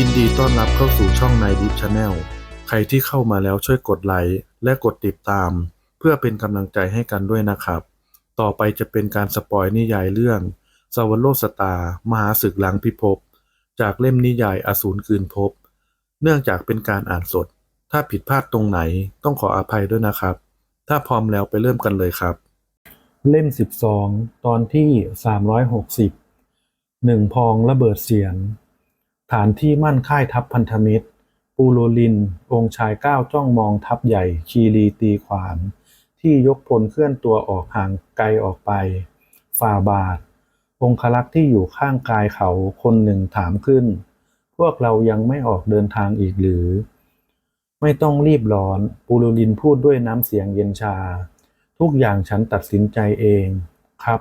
ยินดีต้อนรับเข้าสู่ช่องนายดิฟชาแนลใครที่เข้ามาแล้วช่วยกดไลค์และกดติดตาม เพื่อเป็นกำลังใจให้กันด้วยนะครับ ต่อไปจะเป็นการสปอยนิยายเรื่องสวรรโลสตา มหาศึกหลังพิภพ จากเล่มนิยายอสูรคืนภพ เนื่องจากเป็นการอ่านสด ถ้าผิดพลาดตรงไหนต้องขออภัยด้วยนะครับ ถ้าพร้อมแล้วไปเริ่มกันเลยครับ เล่ม 12 ตอนที่ 360หนึ่งพองระเบิดเสียง ฐานที่มั่นค่ายทัพพันธมิตร ปูโรลิน องค์ชายก้าวจ้องมองทัพใหญ่คีรีตีขวาน ที่ยกพลเคลื่อนตัวออกห่างไกลออกไป ฝ่าบาท องคลักษ์ที่อยู่ข้างกายเขาคนหนึ่งถามขึ้น พวกเรายังไม่ออกเดินทางอีกหรือ ไม่ต้องรีบร้อน ปูโรลินพูดด้วยน้ำเสียงเย็นชา ทุกอย่างฉันตัดสินใจเอง ครับ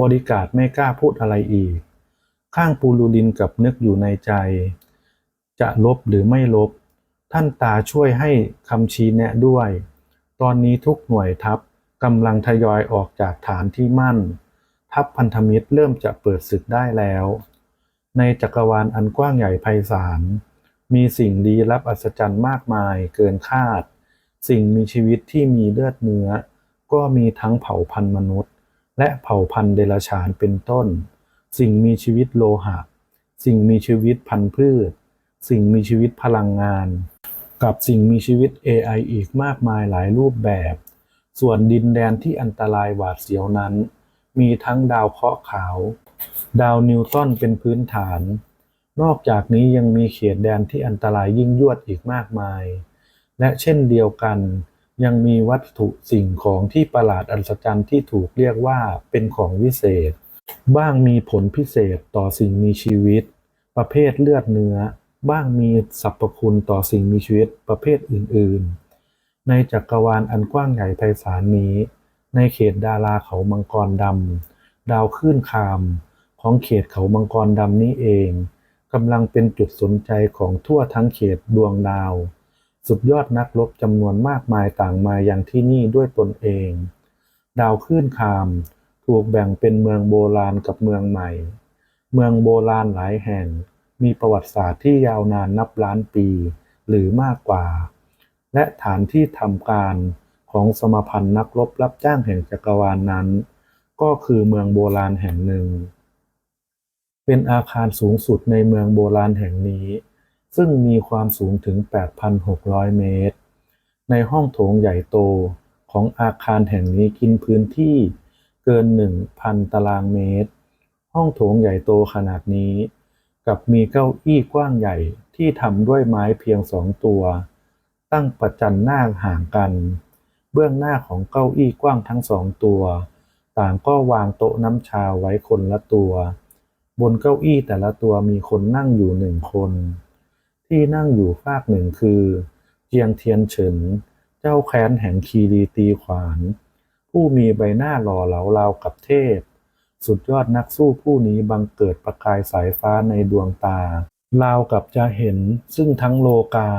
บริการไม่กล้าพูดอะไรอีก ข้างปูรูลินกับนึกอยู่ในใจ จะลบหรือไม่ลบ ท่านตาช่วยให้คำชี้แนะด้วย ตอนนี้ทุกหน่วยทัพกำลังทยอยออกจากฐานที่มั่น ทัพพันธมิตรเริ่มจะเปิดศึกได้แล้ว ในจักรวาลอันกว้างใหญ่ไพศาลมีสิ่งลี้ลับอัศจรรย์มากมายเกินคาด สิ่งมีชีวิตที่มีเลือดเนื้อ ก็มีทั้งเผ่าพันธุ์มนุษย์ และเผ่าพันธุ์เดรัจฉานเป็นต้น สิ่งมีชีวิตโลหะ สิ่งมีชีวิตพันธุ์พืช สิ่งมีชีวิตพลังงาน กับสิ่งมีชีวิต AI อีกมากมายหลายรูปแบบ ส่วนดินแดนที่อันตรายหวาดเสียวนั้น มีทั้งดาวเคราะห์ขาว ดาวนิวตันเป็นพื้นฐาน นอกจากนี้ยังมีเขตแดนที่อันตรายยิ่งยวดอีกมากมาย และเช่นเดียวกันยังมีวัตถุสิ่งของที่ประหลาดอัศจรรย์ที่ถูกเรียกว่าเป็นของวิเศษ บ้างมีผลพิเศษต่อสิ่งมีชีวิตประเภทเลือดเนื้อ บ้างมีสรรพคุณต่อสิ่งมีชีวิตประเภทอื่น ๆ ในจักรวาลอันกว้างใหญ่ไพศาลนี้ ในเขตดาราเขามังกรดำ ดาวคลื่นคาม ของเขตเขามังกรดำนี้เองกำลังเป็นจุดสนใจของทั่วทั้งเขตดวงดาว สุดยอดนักรบจำนวนมากมายต่างมาอยังที่นี่ด้วยตนเอง ดาวคลื่นคาม ถูกแบ่งเป็นเมืองโบราณกับเมืองใหม่ เมืองโบราณหลายแห่ง มีประวัติศาสตร์ที่ยาวนานนับล้านปี หรือมากกว่า และฐานที่ทำการของสมพันธ์นักรบรับจ้างแห่งจักรวาลนนั้น ก็คือเมืองโบราณแห่งหนึ่ง เป็นอาคารสูงสุดในเมืองโบราณแห่งนี้ ซึ่งมีความสูงถึง 8,600 เมตร ในห้องโถงใหญ่โตของอาคารแห่งนี้กินพื้นที่ เกิน 1,000 ตารางเมตร ห้องโถงใหญ่โตขนาดนี้ กับมีเก้าอี้กว้างใหญ่ที่ทำด้วยไม้เพียงสองตัว ตั้งประจันหน้าห่างกัน เบื้องหน้าของเก้าอี้กว้างทั้งสองตัว ต่างก็วางโต๊ะน้ำชาไว้คนละตัว บนเก้าอี้แต่ละตัวมีคนนั่งอยู่หนึ่งคน ที่นั่งอยู่ฝากหนึ่งคือ เจียงเทียนเฉิน เจ้าแค้นแห่งคีรีตีขวาน ผู้มีใบหน้าหล่อเหลาราวกับเทพ สุดยอดนักสู้ผู้นี้บังเกิดประกายสายฟ้าในดวงตา ราวกับจะเห็นซึ่งทั้งโลกา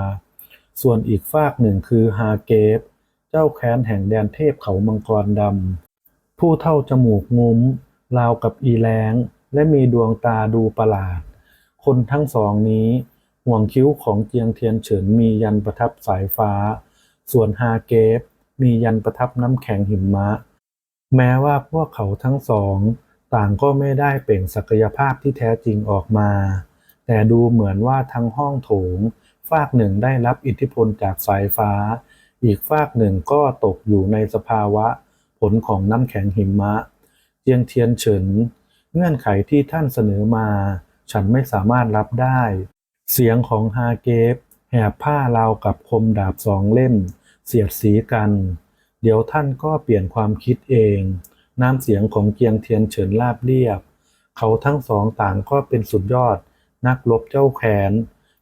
ส่วนอีกฝากหนึ่งคือฮาเกฟ เจ้าแค้นแห่งแดนเทพเขามังกรดำ ผู้เท่าจมูกงุ้ม ราวกับอีแลงและมีดวงตาดูประหลาด คนทั้งสองนี้ห่วงคิ้วของเจียงเทียนเฉินมียันประทับสายฟ้า ส่วนฮาเกฟ มียันประทับน้ำแข็งหิมะ แม้ว่าพวกเขาทั้งสอง ต่างก็ไม่ได้เปล่งศักยภาพที่แท้จริงออกมา แต่ดูเหมือนว่าทั้งห้องโถง ฝากหนึ่งได้รับอิทธิพลจากสายฟ้า อีกฝากหนึ่งก็ตกอยู่ในสภาวะ ผลของน้ำแข็งหิมะ เจียงเทียนเฉิน เงื่อนไขที่ท่านเสนอมา ฉันไม่สามารถรับได้ เสียงของฮาเกฟแหบผ้าราวกับคมดาบสองเล่ม เสียดสีกัน เดี๋ยวท่านก็เปลี่ยนความคิดเอง น้ำเสียงของเกียงเทียนเฉินราบเรียบ เขาทั้งสองต่างก็เป็นสุดยอด นักรบเจ้าแขน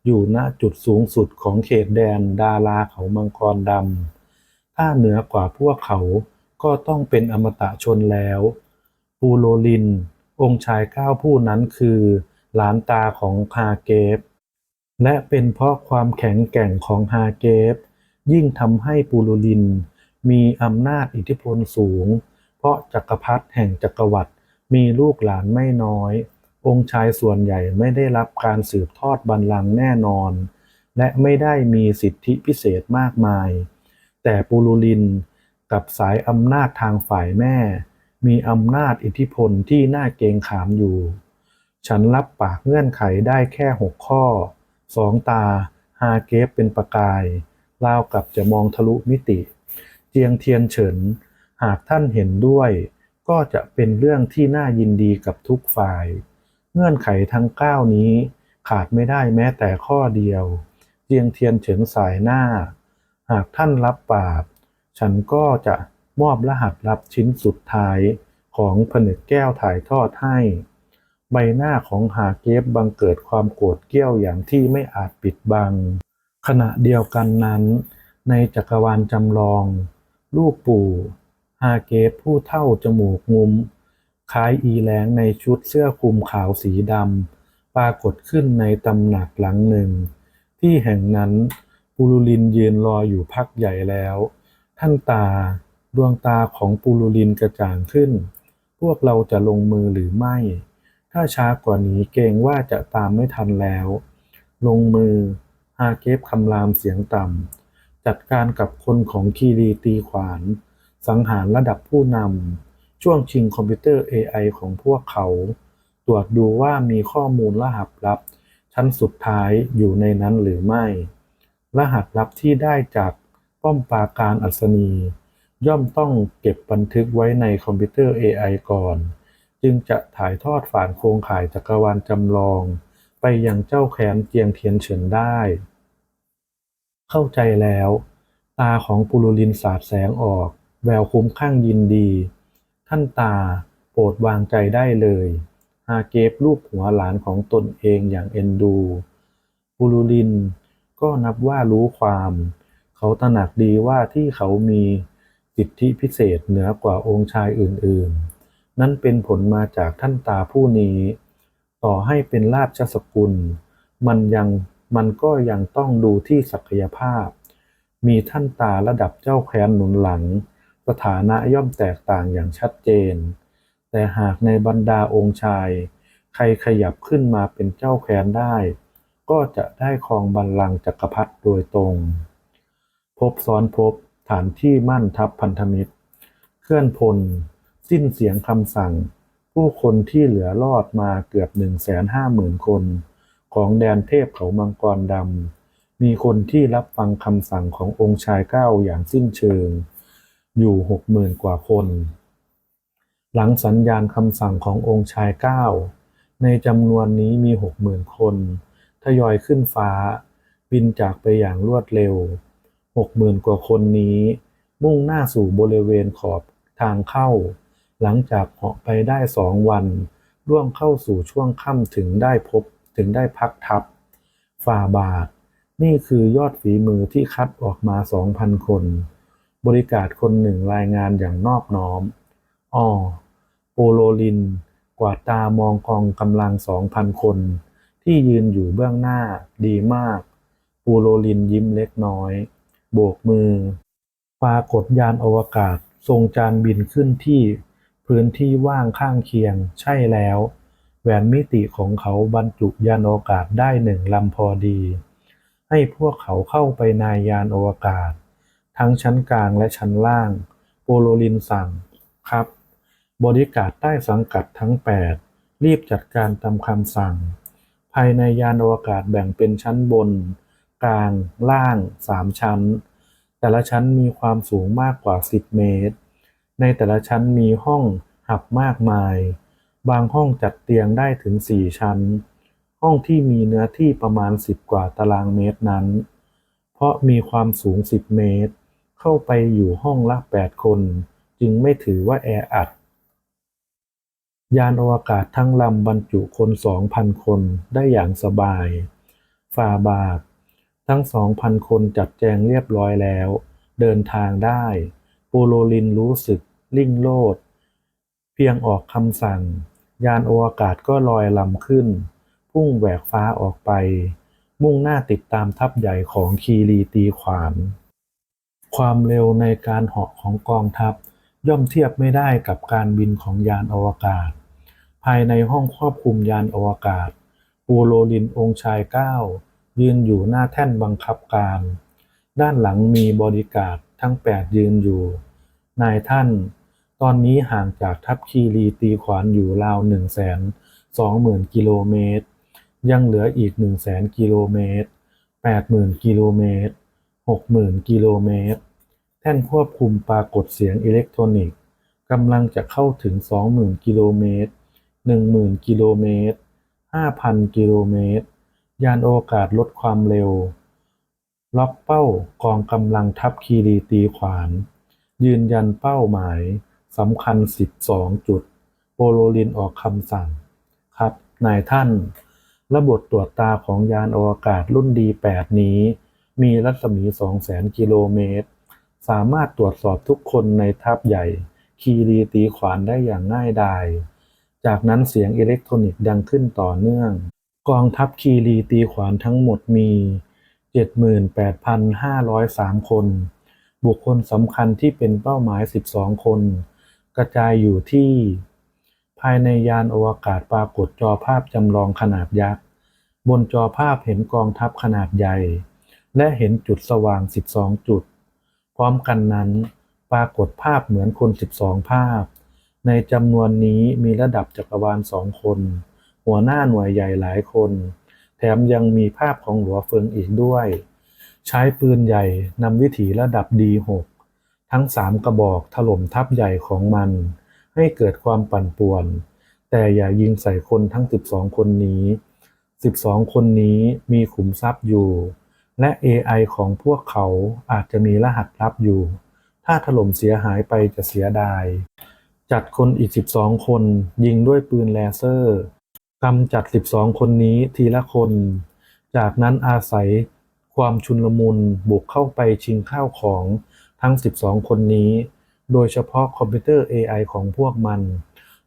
อยู่ณจุดสูงสุดของเขตแดนดาราเขามังกรดำ ถ้าเหนือกว่าพวกเขาก็ต้องเป็นอมตะชนแล้วปูโรลิน องค์ชายเก้าผู้นั้นคือหลานตาของฮาเกฟและเป็นเพราะความแข็งแกร่งของฮาเกฟ ยิ่งทำให้ปูโรลิน มีอำนาจอิทธิพลสูง เพราะจักรพรรดิแห่งจักรวรรดิมีลูกหลานไม่น้อย องค์ชายส่วนใหญ่ไม่ได้รับการสืบทอดบัลลังก์แน่นอน และไม่ได้มีสิทธิพิเศษมากมาย แต่ปูรูลินกับสายอำนาจทางฝ่ายแม่ มีอำนาจอิทธิพลที่น่าเกรงขามอยู่ ฉันรับปากเงื่อนไขได้แค่หกข้อสองตาฮาเกฟเป็นประกาย ราวกับจะมองทะลุมิติ เจียงเทียนเฉิน หากท่านเห็นด้วย ก็จะเป็นเรื่องที่น่ายินดีกับทุกฝ่าย เงื่อนไขทั้งเก้านี้ขาดไม่ได้แม้แต่ข้อเดียว เจียงเทียนเฉินสายหน้า หากท่านรับปากฉันก็จะมอบรหัสลับชิ้นสุดท้ายของผนึกแก้วถ่ายทอดให้ ใบหน้าของฮาเกฟบังเกิดความโกรธเกี้ยวอย่างที่ไม่อาจปิดบัง ขณะเดียวกันนั้น ในจักรวาลจำลอง ลูกปู่ฮาเกฟผู้เท่าจมูกงุ้มคล้ายอีแรงในชุดเสื้อคลุมขาวสีดำปรากฏขึ้นในตำหนักหลังหนึ่ง ที่แห่งนั้นปูรุลินยืนรออยู่พักใหญ่แล้ว ท่านตาดวงตาของปูรุลินกระจ่างขึ้น พวกเราจะลงมือหรือไม่ ถ้าช้ากว่านี้เกรงว่าจะตามไม่ทันแล้ว ลงมือ ฮาเกฟคำรามเสียงต่ำ จัดการกับคนของคีรีตีขวาน สังหารระดับผู้นำ ช่วงชิงคอมพิวเตอร์ AI ของพวกเขา ตรวจดูว่ามีข้อมูลรหัสลับ ชั้นสุดท้ายอยู่ในนั้นหรือไม่ รหัสลับที่ได้จากป้อมปราการอัศนี ย่อมต้องเก็บบันทึกไว้ในคอมพิวเตอร์ AI ก่อน จึงจะถ่ายทอดผ่านโครงข่ายจักรวาลจำลอง ไปยังเจ้าแค้นเจียงเทียนเฉินได้ เข้าใจแล้ว ตาของปุรุลินสาดแสงออก แววคุ้มข้างยินดี ท่านตาโปรดวางใจได้เลยฮาเกฟรูปหัวหลานของตนเองอย่างเอ็นดูปุรุลินก็นับว่ารู้ความ เขาตระหนักดีว่าที่เขามีสิทธิพิเศษเหนือกว่าองค์ชายอื่นๆ นั่นเป็นผลมาจากท่านตาผู้นี้ ต่อให้เป็นราบชสกุล มันยัง มันก็ยังต้องดูที่ศักยภาพ มีท่านตาระดับเจ้าแคว้นหนุนหลัง สถานะย่อมแตกต่างอย่างชัดเจน แต่หากในบรรดาองค์ชาย ใครขยับขึ้นมาเป็นเจ้าแคว้นได้ ก็จะได้ครองบัลลังก์จักรพรรดิโดยตรง พบซ้อนพบฐานที่มั่นทัพพันธมิตร เคลื่อนพล สิ้นเสียงคำสั่ง ผู้คนที่เหลือรอดมาเกือบหนึ่งแสนห้าหมื่นคน ของแดนเทพเขามังกรดำ มีคนที่รับฟังคำสั่งขององค์ชายเก้าอย่างสิ้นเชิง อยู่หกหมื่นกว่าคน หลังสัญญาณคำสั่งขององค์ชายเก้าในจำนวนนี้มีหกหมื่นคนทยอยขึ้นฟ้า บินจากไปอย่างรวดเร็วหกหมื่นกว่าคนนี้ มุ่งหน้าสู่บริเวณขอบทางเข้า หลังจากเหาะไปได้สองวัน ร่วงเข้าสู่ช่วงค่ำถึงได้พบ ถึงได้พักทับฝ่าบาท นี่คือยอดฝีมือที่คัดออกมาสองพันคน บริการคนหนึ่งรายงานอย่างนอบน้อมอ้อโปโลลิน กวาดตามองกองกำลังสองพันคน ที่ยืนอยู่เบื้องหน้าดีมาก ปูโรลินยิ้มเล็กน้อย โบกมือปรากฏยานอวกาศทรงจานบินขึ้นที่พื้นที่ว่างข้างเคียงใช่แล้ว แหวนมิติของเขาบรรจุยานอวกาศได้หนึ่งลำพอดี ให้พวกเขาเข้าไปในยานอวกาศ ทั้งชั้นกลางและชั้นล่าง โปโลลินสั่งครับ บริการใต้สังกัดทั้ง 8 รีบจัดการตามคำสั่ง ภายในยานอวกาศแบ่งเป็นชั้นบน กลาง ล่าง 3 ชั้น แต่ละชั้นมีความสูงมากกว่า 10 เมตร ในแต่ละชั้นมีห้องหับมากมาย บางห้องจัดเตียงได้ถึง 4 ชั้น ห้องที่มีเนื้อที่ประมาณ 10 กว่าตารางเมตรนั้น เพราะมีความสูง 10 เมตร เข้าไปอยู่ห้องละ 8 คน จึงไม่ถือว่าแออัด ยานอวกาศทั้งลำบรรจุคน 2,000 คนได้อย่างสบาย ฝ่าบาท ทั้ง 2,000 คนจัดแจงเรียบร้อยแล้ว เดินทางได้ปูโรลินรู้สึกลิ่งโลด เพียงออกคำสั่ง ยานอวกาศก็ลอยลำขึ้น พุ่งแหวกฟ้าออกไป มุ่งหน้าติดตามทัพใหญ่ของคีรีตีขวาน ความเร็วในการเหาะของกองทัพ ย่อมเทียบไม่ได้กับการบินของยานอวกาศ ภายในห้องควบคุมยานอวกาศ ปูโรลินองค์ชายเก้ายืนอยู่หน้าแท่นบังคับการ ด้านหลังมีบริการดทั้งแปดยืนอยู่ นายท่าน ตอนนี้ห่างจากทัพคีรีตีขวานอยู่ราวหนึ่งแสนสองหมื่นกิโลเมตร ยังเหลืออีกหนึ่งแสนกิโลเมตรแปดหมื่นกิโลเมตรหกหมื่นกิโลเมตร แท่นควบคุมปรากฏเสียงอิเล็กทรอนิกส์กำลังจะเข้าถึงสองหมื่นกิโลเมตรหนึ่งหมื่นกิโลเมตรห้าพันกิโลเมตร ยานอวกาศลดความเร็ว ล็อกเป้ากองกำลังทัพคีรีตีขวาน ยืนยันเป้าหมาย สำคัญ 12 จุด โปโลลินออกคำสั่ง ครับ นายท่าน ระบบตรวจตาของยานอวกาศรุ่น D8 นี้ มีรัศมี 200,000 กิโลเมตร สามารถตรวจสอบทุกคนในทัพใหญ่ คีรีตีขวานได้อย่างง่ายดาย จากนั้นเสียงอิเล็กทรอนิกส์ดังขึ้นต่อเนื่อง กองทัพคีรีตีขวานทั้งหมดมี 78,503 คน บุคคลสำคัญที่เป็นเป้าหมาย 12 คน กระจายอยู่ที่ ภายในยานอวกาศปรากฏจอภาพจำลองขนาดยักษ์ บนจอภาพเห็นกองทัพขนาดใหญ่ และเห็นจุดสว่าง 12 จุด พร้อมกันนั้น ปรากฏภาพเหมือนคน 12 ภาพ ในจำนวนนี้มีระดับจักรวาลสองคน หัวหน้าหน่วยใหญ่หลายคน แถมยังมีภาพของหลัวเฟิงอีกด้วย ใช้ปืนใหญ่นำวิถีระดับ D6 ทั้งสามกระบอกถล่มทัพใหญ่ของมัน ให้เกิดความปั่นป่วน แต่อย่ายิงใส่คนทั้ง12คนนี้12คนนี้มีขุมทรัพย์อยู่ และ AI ของพวกเขาอาจจะมีรหัสลับอยู่ ถ้าถล่มเสียหายไปจะเสียดาย จัดคนอีก12คนยิงด้วยปืนเลเซอร์กำจัด12คนนี้ทีละคน จากนั้นอาศัยความชุนลมุนบุกเข้าไปชิงข้าวของ ทั้ง 12 คนนี้ โดยเฉพาะคอมพิวเตอร์ AI ของพวกมัน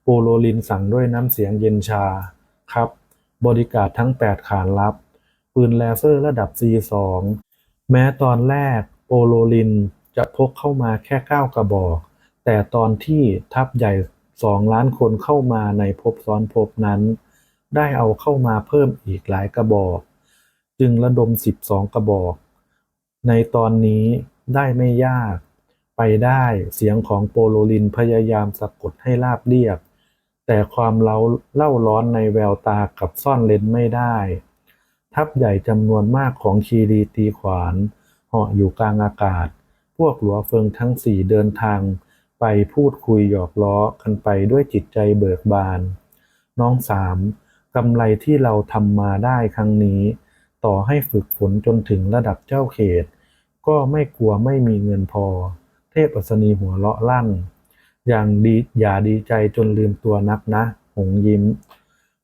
โปโลลินสั่งด้วยน้ำเสียงเย็นชา ครับ บริการทั้ง 8 ขานรับ ปืนเลเซอร์ระดับ C2 แม้ตอนแรกโปโลลินจะพกเข้ามาแค่ 9 กระบอก แต่ตอนที่ทัพใหญ่ 2 ล้านคนเข้ามาในภพซ้อนภพนั้น ได้เอาเข้ามาเพิ่มอีกหลายกระบอก จึงระดม 12 กระบอก ในตอนนี้ ได้ไม่ยาก ไปได้เสียงของโปโลลินพยายามสะกดให้ราบเรียบ แต่ความเล้าเล่าร้อนในแววตากับซ่อนเลนไม่ได้ ทัพใหญ่จำนวนมากของคีรีตีขวานเหาะอยู่กลางอากาศ พวกหลัวเฟิงทั้งสี่เดินทาง ไปพูดคุยหยอกล้อกันไปด้วยจิตใจเบิกบาน น้องสามกำไรที่เราทำมาได้ครั้งนี้ ต่อให้ฝึกฝนจนถึงระดับเจ้าเขต ก็ไม่กลัวไม่มีเงินพอ เทพอัศนีหัวเราะลั่น อย่างดีอย่าดีใจจนลืมตัวนักนะ หงยิ้ม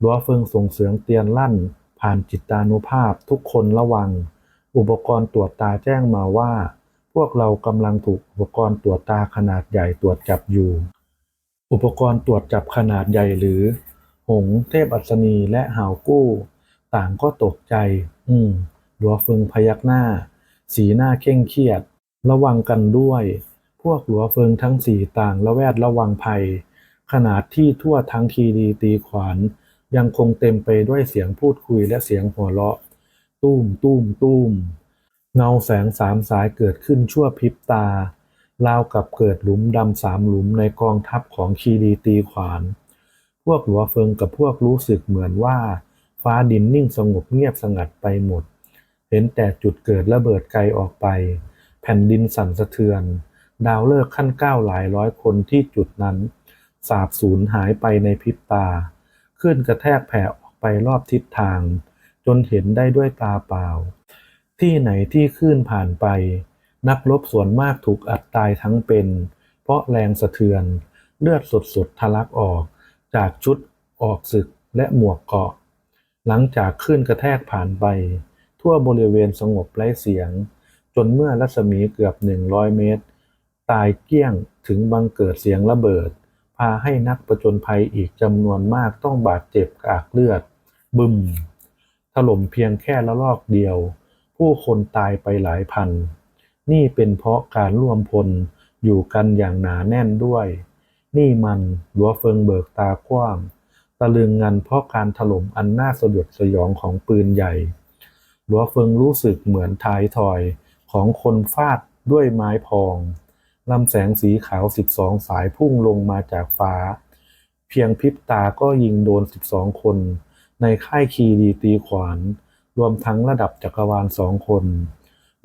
ลัวเฟิงส่งเสียงเตียนลั่น ผ่านจิตตานุภาพทุกคนระวัง อุปกรณ์ตรวจตาแจ้งมาว่า พวกเรากำลังถูกอุปกรณ์ตรวจตาขนาดใหญ่ตรวจจับอยู่ อุปกรณ์ตรวจจับขนาดใหญ่หรือ หงเทพอัศนีและหาวกู้ ต่างก็ตกใจ อืมหลัวเฟิงพยักหน้า สีหน้าเคร่งเครียด ระวังกันด้วย พวกหลัวเฟิงทั้งสี่ต่างระแวดระวังภัย ขนาดที่ทั่วทั้งคีรีตีขวาน ยังคงเต็มไปด้วยเสียงพูดคุยและเสียงหัวเราะ ตุ้มตุ้มตุ้มเงาแสงสามสายเกิดขึ้นชั่วพริบตา ราวกับเกิดหลุมดำสามหลุมในกองทัพของคีรีตีขวาน พวกหลัวเฟิงกับพวกรู้สึกเหมือนว่า ฟ้าดินนิ่งสงบเงียบสงัดไปหมด เห็นแต่จุดเกิดระเบิดไกลออกไป แผ่นดินสั่นสะเทือน ดาวฤกษ์ขั้นเก้าหลายร้อยคนที่จุดนั้น สาบสูญหายไปในพริบตาคลื่นกระแทกแผ่ออกไปรอบทิศทาง จนเห็นได้ด้วยตาเปล่า ที่ไหนที่คลื่นผ่านไป นักรบส่วนมากถูกอัดตายทั้งเป็น เพราะแรงสะเทือน เลือดสดๆทะลักออก จากชุดออกศึกและหมวกเกาะ หลังจากคลื่นกระแทกผ่านไป ทั่วบริเวณสงบไร้เสียง จนเมื่อรัศมีเกือบ100เมตร ตายเกลี้ยงถึงบังเกิดเสียงระเบิด พาให้นักประจนภัยอีกจำนวนมากต้องบาดเจ็บกากเลือด บึมถล่มเพียงแค่ละลอกเดียว ผู้คนตายไปหลายพัน นี่เป็นเพราะการร่วมพลอยู่กันอย่างหนาแน่นด้วย นี่มันหลัวเฟิงเบิกตากว้างตตะลึงงันเพราะการถล่มอันน่าสยดสยองของปืนใหญ่ หลัวเฟิงรู้สึกเหมือนท้ายทอยของคนฟาดด้วยไม้พองลำแสงสีขาวสิบสองสายพุ่งลงมาจากฟ้า เพียงพริบตาก็ยิงโดนสิบสองคน ในค่ายคีรีตีขวาน รวมทั้งระดับจักรวาลสองคน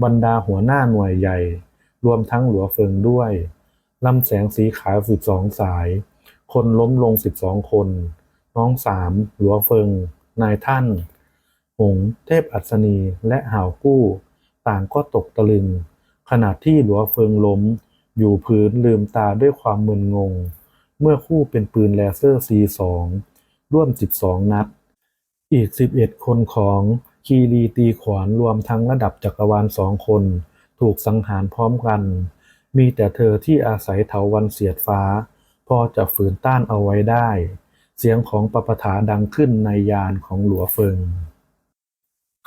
บรรดาหัวหน้าหน่วยใหญ่ รวมทั้งหลัวเฟิงด้วยลำแสงสีขาวสิบสองสาย คนล้มลงสิบสองคน น้องสามหลัวเฟิง นายท่าน หงเทพอัศนีและหาวกู้ ต่างก็ตกตะลึง ขณะที่หลัวเฟิงล้ม อยู่พื้นลืมตาด้วยความมึนงง เมื่อคู่เป็นปืนแลเซอร์ C2 ร่วม 12 นัด อีก 11 คนของคีรีตีขวานรวมทั้งระดับจักรวาลสองคน ถูกสังหารพร้อมกัน มีแต่เธอที่อาศัยเถาวันเสียดฟ้า พอจะฝืนต้านเอาไว้ได้ เสียงของปปถาดังขึ้นในยานของหลัวเฟิง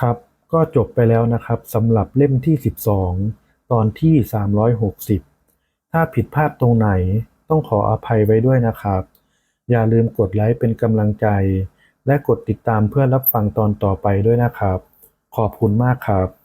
ครับ ก็จบไปแล้วนะครับสำหรับเล่มที่ 12 ตอนที่ 360 ถ้าผิดพลาดตรงไหนต้องขออภัยไว้ด้วยนะครับ อย่าลืมกดไลค์เป็นกำลังใจ และกดติดตามเพื่อรับฟังตอนต่อไปด้วยนะครับ ขอบคุณมากครับ